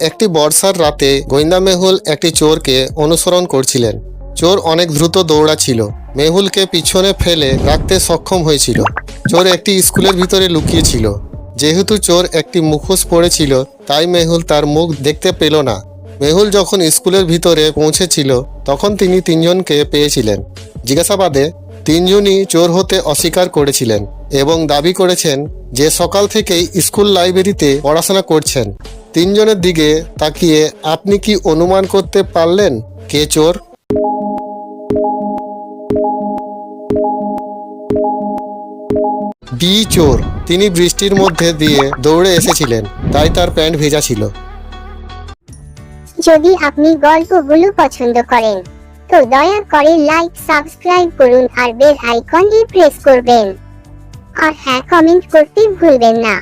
একটি বর্ষার রাতে গোয়েন্দা মেহুল একটি চোরকে অনুসরণ করছিলেন। চোর অনেক দ্রুত দৌড়াচ্ছিল। মেহুলকে পিছনে ফেলে রাখতে সক্ষম হয়েছিল। চোর একটি স্কুলের ভিতরে লুকিয়েছিল। যেহেতু চোর একটি মুখোশ পড়েছিল, তাই মেহুল তার মুখ দেখতে পেল না। মেহুল যখন স্কুলের ভিতরে পৌঁছেছিল, তখন তিনি তিনজনকে পেয়েছিলেন। জিজ্ঞাসাবাদে তিনজনই চোর হতে অস্বীকার করেছিলেন এবং দাবি করেছেন যে সকাল থেকেই স্কুল লাইব্রেরিতে পড়াশোনা করছেন। তিনজনের দিকে তাকিয়ে আপনি কি অনুমান করতে পারলেন, কে চোর? বি চোর। তিনি বৃষ্টির মধ্যে দিয়ে দৌড়ে এসেছিলেন, তাই তার প্যান্ট ভেজা ছিল। যদি আপনি গল্পগুলো পছন্দ করেন, তো দয়া করে লাইক সাবস্ক্রাইব করুন আর বেল আইকনটি প্রেস করবেন। আর হ্যাঁ কমেন্ট করতে ভুলবেন না।